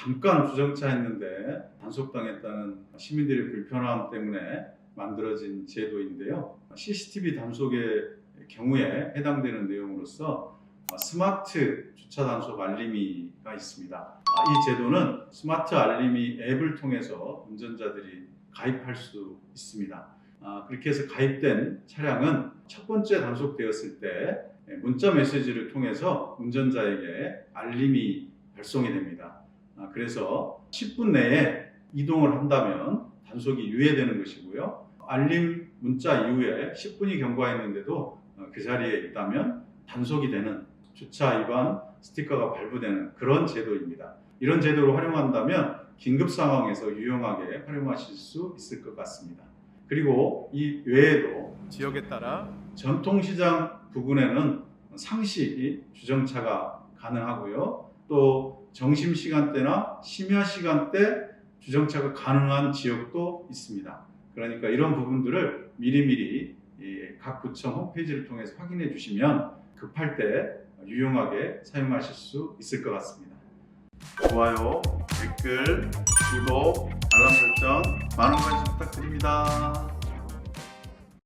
잠깐 주정차했는데 단속당했다는 시민들의 불편함 때문에 만들어진 제도인데요. CCTV 단속의 경우에 해당되는 내용으로서 스마트 주차 단속 알림이가 있습니다. 아, 이 제도는 스마트 알림이 앱을 통해서 운전자들이 가입할 수 있습니다. 아, 그렇게 해서 가입된 차량은 첫 번째 단속되었을 때 문자 메시지를 통해서 운전자에게 알림이 발송이 됩니다. 아, 그래서 10분 내에 이동을 한다면 단속이 유예되는 것이고요. 알림 문자 이후에 10분이 경과했는데도 어, 그 자리에 있다면 단속이 되는 주차 위반 스티커가 발부되는 그런 제도입니다. 이런 제도를 활용한다면 긴급 상황에서 유용하게 활용하실 수 있을 것 같습니다. 그리고 이 외에도 지역에 따라 전통시장 부근에는 상시 주정차가 가능하고요. 또 점심 시간대나 심야 시간대 주정차가 가능한 지역도 있습니다. 그러니까 이런 부분들을 미리미리 이각 구청 홈페이지를 통해서 확인해 주시면 급할 때 유용하게 사용하실 수 있을 것 같습니다. 좋아요, 댓글, 구독, 알람 설정 많은 관심 부탁드립니다.